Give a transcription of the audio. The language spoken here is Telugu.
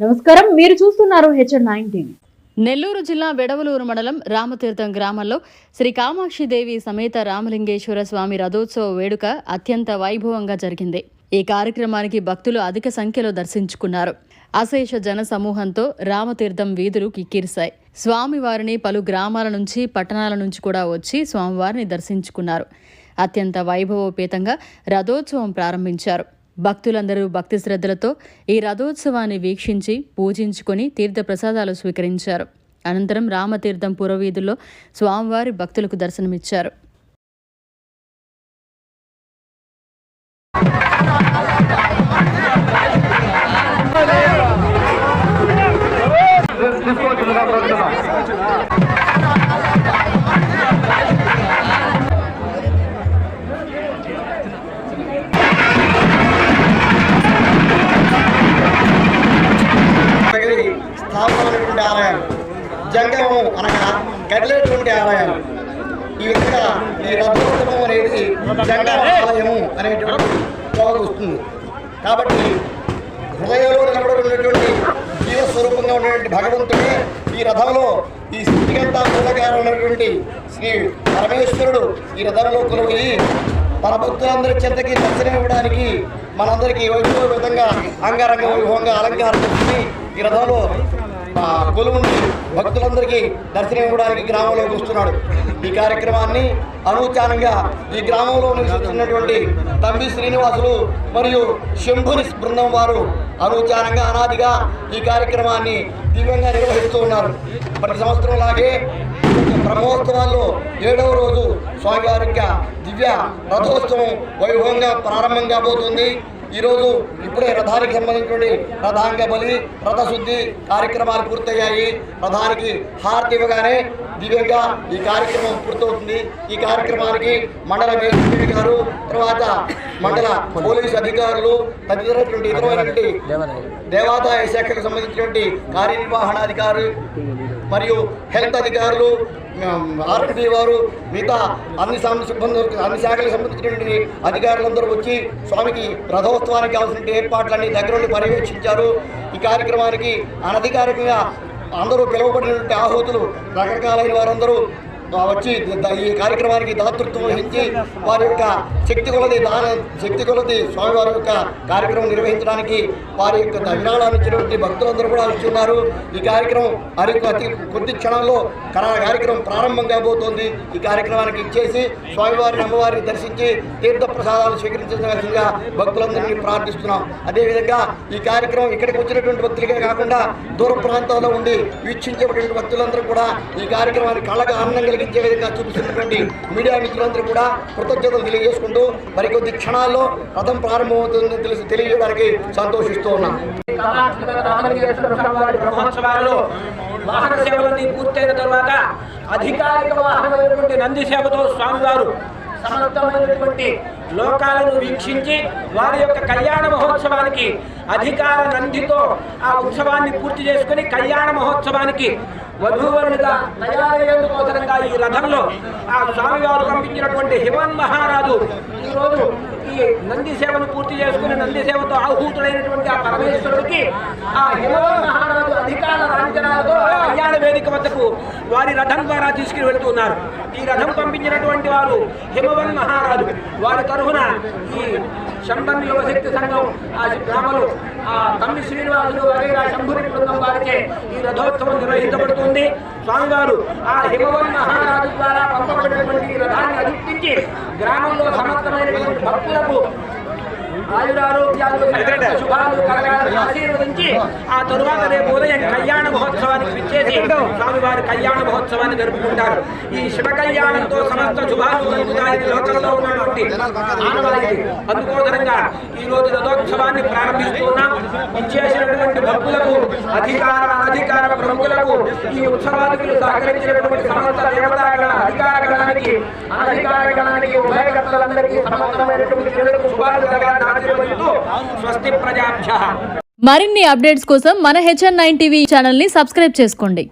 నమస్కారం. మీరు చూస్తున్నారు హెచ్ఎన్ నైన్ టీవీ నెల్లూరు జిల్లా వెడవలూరు మండలం రామతీర్థం గ్రామంలో శ్రీ కామాక్షిదేవి సమేత రామలింగేశ్వర స్వామి రథోత్సవ వేడుక అత్యంత వైభవంగా జరిగింది. ఈ కార్యక్రమానికి భక్తులు అధిక సంఖ్యలో దర్శించుకున్నారు. అశేష జన సమూహంతో రామతీర్థం వీధులు కిక్కిరిశాయి. స్వామివారిని పలు గ్రామాల నుంచి పట్టణాల నుంచి కూడా వచ్చి స్వామివారిని దర్శించుకున్నారు. అత్యంత వైభవోపేతంగా రథోత్సవం ప్రారంభించారు. భక్తులందరూ భక్తి శ్రద్ధలతో ఈ రథోత్సవాన్ని వీక్షించి పూజించుకొని తీర్థప్రసాదాలు స్వీకరించారు. అనంతరం రామతీర్థం పురవీధుల్లో స్వామివారి భక్తులకు దర్శనమిచ్చారు. కదిలేటువంటి ఆలయాలు. ఈ విధంగా ఈ రథోత్సవం అనేది ఆలయము అనేటువంటి వస్తుంది. కాబట్టి హృదయంలో నిలబడినటువంటి జీవస్వరూపంగా ఉన్నటువంటి భగవంతుడే ఈ రథంలో ఈ స్థితిగంతా మూలకారమైనటువంటి శ్రీ పరమేశ్వరుడు ఈ రథంలో కొలువయ్యి మన భక్తులందరి చెంతకి దర్శనం ఇవ్వడానికి మనందరికీ వైభవ విధంగా అంగరంగ వైభవంగా అలంకారం చేసుకుని ఈ రథంలో ఆ, భక్తులందరికీ దర్శనం ఇవ్వడానికి గ్రామంలోకి వస్తున్నాడు ఈ కార్యక్రమాన్ని అనూచానంగా ఈ గ్రామంలో నివసిస్తున్నటువంటి తంబి శ్రీనివాసులు మరియు శంభుని బృందం వారు అనూచానంగా అనాదిగా ఈ కార్యక్రమాన్ని దివ్యంగా నిర్వహిస్తూ ఉన్నారు. ప్రతి సంవత్సరం లాగే బ్రహ్మోత్సవాల్లో ఏడవ రోజు స్వామివారి యొక్క దివ్య రథోత్సవం వైభవంగా ప్రారంభం కాబోతుంది. ఈరోజు ఇప్పుడే రథానికి సంబంధించినటువంటి రథాంగ బలి రథశుద్ధి కార్యక్రమాలు పూర్తయ్యాయి. రథానికి హారతి ఇవ్వగానే దివ్యంగా ఈ కార్యక్రమం పూర్తవుతుంది. ఈ కార్యక్రమానికి మండల మేజిస్ట్రేట్ గారు తర్వాత మండల పోలీసు అధికారులు తదితరటువంటి ఇతరమైనటువంటి దేవాదాయ శాఖకు సంబంధించినటువంటి కార్యనిర్వహణాధికారి మరియు హెల్త్ అధికారులు ఆర్ఎంపీ వారు మిగతా అన్ని సిబ్బంది అన్ని శాఖలకు సంబంధించినటువంటి అధికారులందరూ వచ్చి స్వామికి రథోత్సవానికి కావాల్సిన ఏర్పాట్లన్నీ దగ్గరుండి పర్యవేక్షించారు. ఈ కార్యక్రమానికి అనధికారికంగా అందరూ పిలువబడినటువంటి ఆహుతులు రకరకాలైన వారందరూ వచ్చి ద- ఈ కార్యక్రమానికి దాతృత్వం వహించి వారి యొక్క శక్తి కొలది దాన శక్తి కొలది స్వామివారి యొక్క కార్యక్రమం నిర్వహించడానికి వారి యొక్క విరాళాలు ఇచ్చినటువంటి భక్తులందరూ కూడా వచ్చి ఈ కార్యక్రమం వారి అతి కొద్ది క్షణంలో కరా కార్యక్రమం ప్రారంభం కాబోతోంది. ఈ కార్యక్రమానికి ఇచ్చేసి స్వామివారిని అమ్మవారిని దర్శించి తీర్థ ప్రసాదాలు స్వీకరించవలసిందిగా భక్తులందరినీ ప్రార్థిస్తున్నాం. అదేవిధంగా ఈ కార్యక్రమం ఇక్కడికి వచ్చినటువంటి భక్తులకే కాకుండా దూర ప్రాంతాల్లో ఉండి వీక్షించేటువంటి భక్తులందరూ కూడా ఈ కార్యక్రమాన్ని కళ్ళకు ఆనందం కలిగించే విధంగా చూపిస్తున్నటువంటి మీడియా మిత్రులందరూ కూడా కృతజ్ఞతలు తెలియజేసుకుంటూ మరికొద్ది క్షణాల్లో రథం ప్రారంభమవుతుందని తెలిసి తెలియజేయడానికి సంతోషిస్తూ ఉన్నాం. వాహన సేవలన్నీ పూర్తయిన తర్వాత అధికారిక వాహనమైనటువంటి నంది సేవతో స్వామివారు సమర్థమైనటువంటి లోకాలను వీక్షించి వారి యొక్క కళ్యాణ మహోత్సవానికి అధికార నందితో ఆ ఉత్సవాన్ని పూర్తి చేసుకుని కళ్యాణ మహోత్సవానికి వధూవరులుగా తయారయ్యేందుకోసరంగా ఈ రథంలో ఆ స్వామివారు పంపించినటువంటి హిమన్ మహారాజు ఈరోజు ఈ నంది సేవను పూర్తి చేసుకుని నంది సేవతో ఆహూతుడైనటువంటి ఆ పరమేశ్వరుడికి ఆ హిమవన్ మహారాజు అధికార రాంజనాలతో కళ్యాణ వేదిక వద్దకు వారి రథం ద్వారా తీసుకుని వెళుతున్నారు ఈ రథం పంపించినటువంటి వారు హిమవన్ మహారాజు. వారి తరఫున ఈ శంభన్ యువశక్తి సంఘం ఆ గ్రామలు ఆ తమ్మి శ్రీనివాసులు వగైరా శంభు బృందం వారిచే ఈ రథోత్సవం నిర్వహించబడుతుంది. స్వామివారు ఆ హిమవన్ మహారాజు ద్వారా పంపబడినటువంటి ఈ రథాన్ని అధిష్ఠించి గ్రామంలో సమర్థమైనటువంటి భక్తులకు ఆయురారోగ్యాలు శుభాలు కలగాలని ఆశీర్వదించి ఆ తరువాత రేపు ఉదయం కళ్యాణ మహోత్సవానికి విచ్చేసి స్వామివారి కళ్యాణ మహోత్సవాన్ని జరుపుకుంటారు. ఈ శివ కళ్యాణంతో సమస్త శుభాలు కలుగుతాయని లోకంలో ఉన్నటువంటి ఆనవాయితీ. అందుకోదరంగా ఈ రోజు రథోత్సవాన్ని ప్రారంభిస్తున్నాం ఇచ్చేసినటువంటి భక్తులకు అధికార అనధికార ప్రముఖులకు ఈ ఉత్సవానికి సహకరించినటువంటి సమస్త దేవతాగణ అధికార గణానికి అనధికార గణానికి ఉభయకర్తలందరికీ సమస్తమైనటువంటి చెడులకు శుభాలు కలగాలని స్వస్తి ప్రజాభ్య. మరిన్ని అప్డేట్స్ కోసం మన హెచ్ఎన్ నైన్ టీవీ ఛానల్ని సబ్స్క్రైబ్ చేసుకోండి.